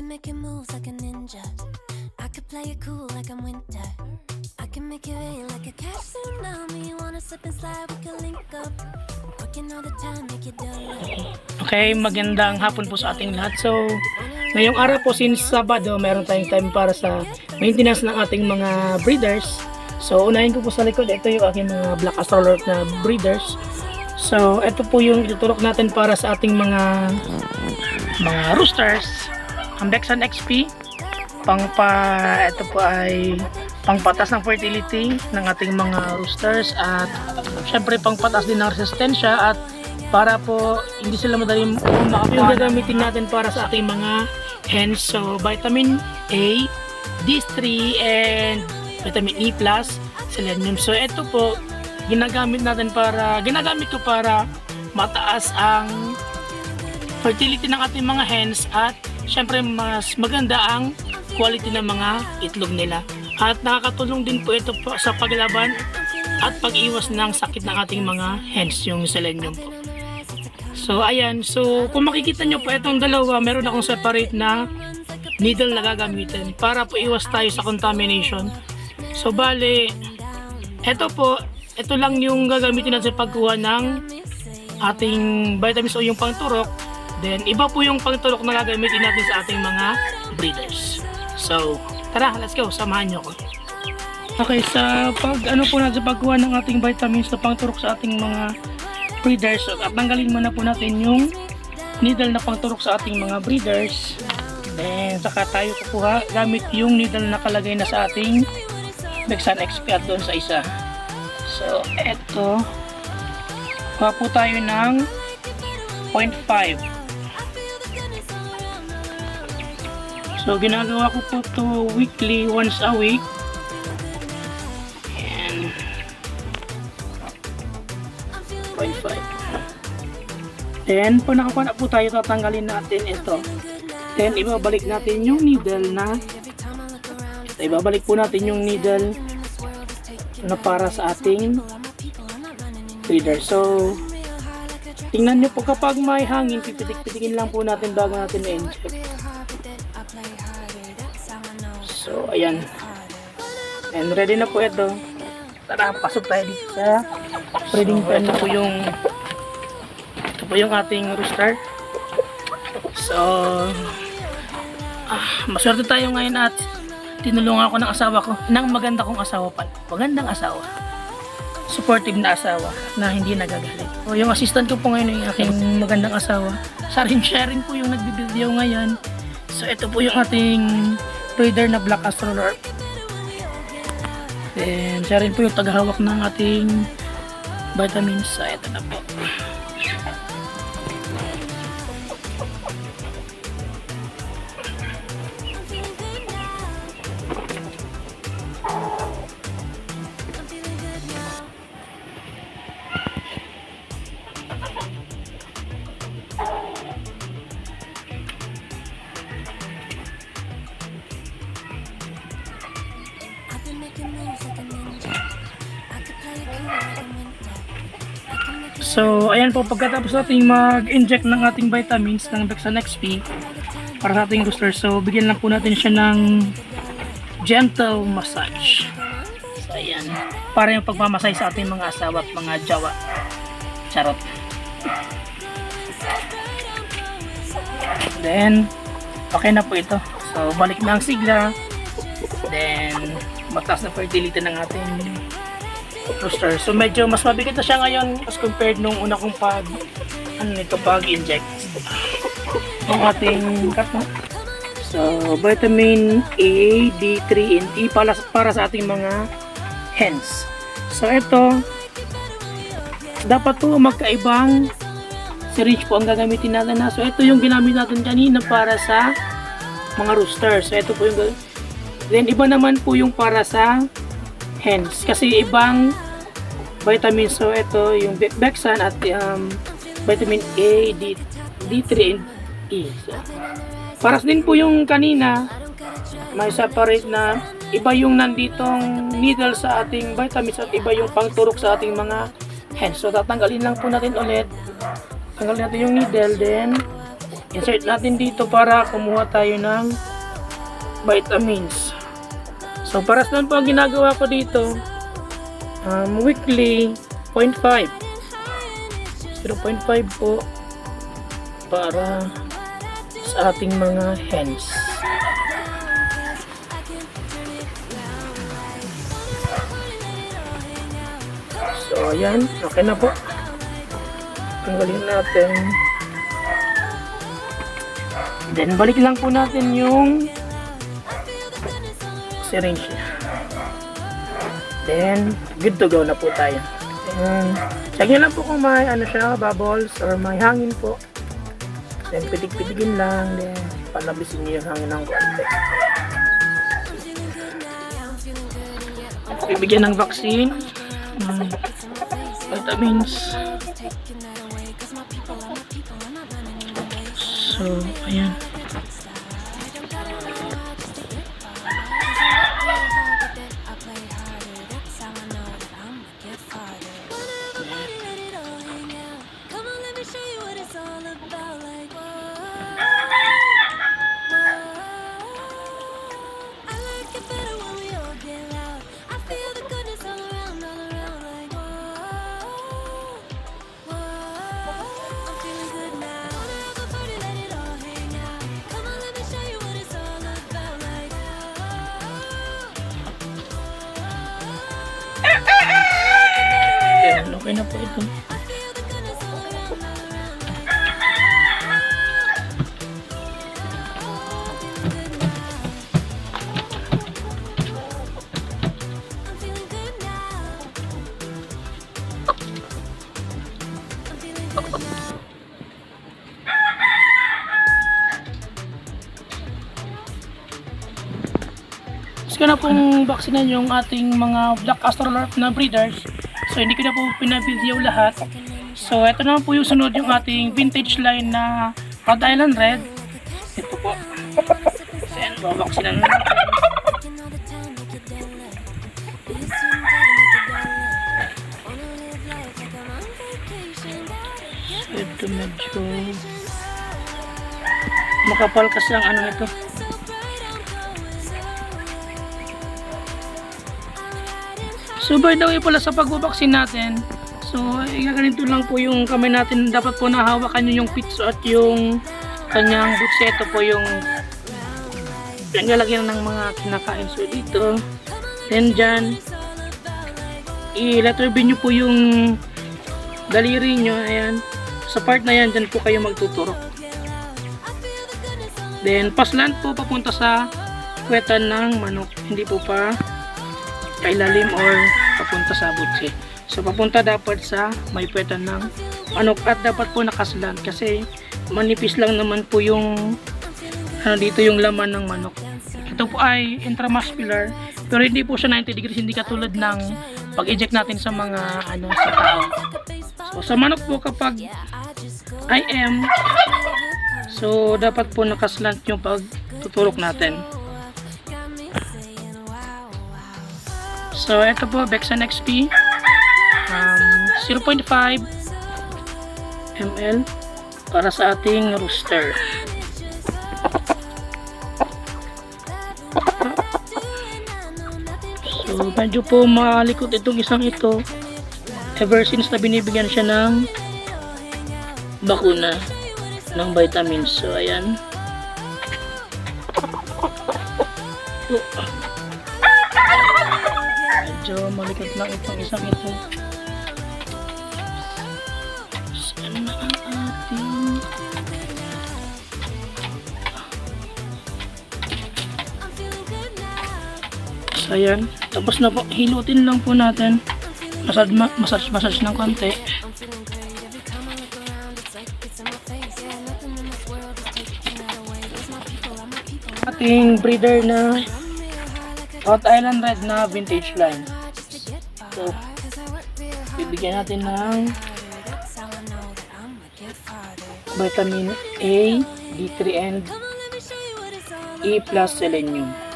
been making moves like a ninja. I could play it cool like I'm winter. I can make it rain like a cash tsunami. Wanna slip and slide, we can link up. Working all the time, make it done. Okay, magandang hapon po sa ating lahat. So, ngayong araw po since Sabado, meron tayong time para sa maintenance ng ating mga breeders. So, unahin ko po sa likod, ito yung aking mga black astrolord na breeders. So, ito po yung ituturok natin para sa ating mga mga roosters. Ang Bexan XP, pang pa, ito po ay pangpatas ng fertility ng ating mga roosters at syempre pangpatas din ng resistensya at para po hindi sila madaling makakuha yung gagamitin natin para sa ating mga hens. So, vitamin A, D3, and vitamin E+, selenium. So, ito po, ginagamit natin para, ginagamit ko para mataas ang fertility ng ating mga hens at syempre mas maganda ang quality ng mga itlog nila. At nakakatulong din po ito po sa paglaban at pag-iwas ng sakit ng ating mga hens, yung selenium po. So ayan, so kung makikita nyo po itong dalawa, meron akong separate na needle na gagamitin para po iwas tayo sa contamination. So bale, ito po, ito lang yung gagamitin natin sa pagkuha ng ating vitamins o yung pangturok. Then iba po yung pangturok na gagamitin natin sa ating mga breeders. So, tara, let's go, samahan nyo ko. Okay, sa pag ano po natin sa pagkuha ng ating vitamins na pangturok sa ating mga breeders at tanggalin muna po natin yung needle na pangturok sa ating mga breeders. Then saka tayo kukuha gamit yung needle na nakalagay na sa ating Bexan XP at doon sa isa. So eto. Kuha po tayo ng 0.5 so ginagawa ko po to weekly once a week and 0.5 Then, pag nakakuha na po tayo, tatanggalin natin ito. Then, ibabalik natin yung needle na ito, ibabalik po natin yung needle na para sa ating feeder. So, tingnan nyo po kapag may hangin, pipitik-pitikin lang po natin bago natin na-inject. So, ayan. And ready na po ito. Tara, pasok tayo dito sa breeding pen na po yung ito po yung ating rooster. So, ah, maswerte tayo ngayon at tinulungan ako ng asawa ko, ng maganda kong asawa pala. Magandang asawa. Supportive na asawa na hindi nagagalit. So, yung assistant ko po ngayon yung aking magandang asawa. Sharing sharing po yung nagbibideo ngayon. So, ito po yung ating breeder na Black Astrolorp. Then, siya rin po yung taghahawak ng ating vitamins. Ito na po. So, ayan po, pagkatapos nating mag-inject ng ating vitamins ng Bexan XP para sa ating rooster, so bigyan lang po natin siya ng gentle massage. So, ayan. Para yung pagmamasay sa ating mga asawa at mga jawa. Charot. Then, okay na po ito. So, balik na ang sigla. Then, mataas na fertility ng ating rooster. So medyo mas mabigat na siya ngayon as compared nung una kong pag ano nito pag inject ng ating cut no? So vitamin A, D3 and E para, para sa ating mga hens. So ito dapat to magkaibang syringe po ang gagamitin natin na. So ito yung ginamit natin kanina para sa mga rooster. So ito po yung Then iba naman po yung para sa hens kasi ibang vitamins so ito yung Be- Bexan at um, vitamin A, D, D3 and E. So, paras din po yung kanina may separate na iba yung nanditong needle sa ating vitamins at iba yung pangturok sa ating mga hens so tatanggalin lang po natin ulit. Tanggalin natin yung needle then insert natin dito para kumuha tayo ng vitamins. So, para sa po ang ginagawa ko dito, um, weekly 0.5. 0.5 po para sa ating mga hens. So, ayan. Okay na po. Tanggalin natin. Then, balik lang po natin yung syringe. Then, good to go na po tayo. Then, check nyo lang po kung may ano siya, bubbles or may hangin po. Then, pitig-pitigin lang. Then, palabisin nyo yung hangin ng konti. Bibigyan ng vaccine. ng vitamins. So, ayan. I'm feeling good now. Gusto na pong vaksinan yung ating mga black astrolorp na breeders. So, hindi ko na po pinabidyo lahat. So, ito naman po yung sunod yung ating vintage line na Rhode Island Red. Ito po. So, yan, babaksinan na natin. Working all the time, make it dead low. So by the way pala sa pagbabaksin natin, so ganito lang po yung kamay natin. Dapat po nahawakan nyo yung pizza at yung kanyang butseto po yung pinaglalagyan ng mga kinakain. So dito, then dyan, i-letter B nyo po yung daliri nyo. Ayan. Sa part na yan, dyan po kayo magtuturo. Then, pasland po papunta sa kwetan ng manok. Hindi po pa kailalim or papunta sa butse. So papunta dapat sa may pwetan ng manok at dapat po nakaslant kasi manipis lang naman po yung ano dito yung laman ng manok. Ito po ay intramuscular pero hindi po siya 90 degrees hindi katulad ng pag-eject natin sa mga ano sa tao. So sa manok po kapag IM so dapat po nakaslant yung pagtuturok natin. So, ito po, Bexan XP. Um, 0.5 ml para sa ating rooster. So, medyo po malikot itong isang ito. Ever since na binibigyan siya ng bakuna ng vitamins. So, ayan. Oh. Medyo malikot lang itong isang ito. Saan na ang ating... Ayan. Tapos na po, hilutin lang po natin. Massage, ma- massage, massage ng konti. Ating breeder na Rhode Island Red na vintage line. So, bibigyan natin ng vitamin A, D3 and E plus selenium.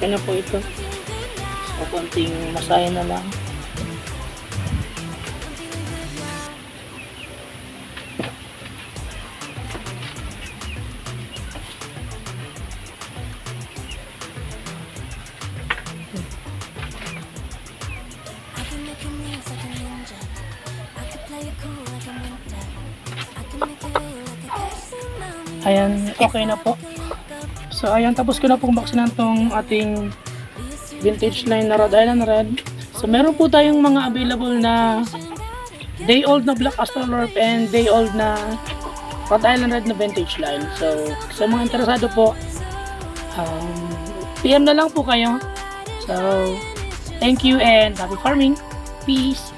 Okay na po ito. So, konting masaya na lang. Ayan, okay na po. So, ayan, tapos ko na pong baksinan tong ating vintage line na Rhode Island Red. So, meron po tayong mga available na day old na Black Astrolorp and day old na Rhode Island Red na vintage line. So, sa mga interesado po, um, PM na lang po kayo. So, thank you and happy farming. Peace.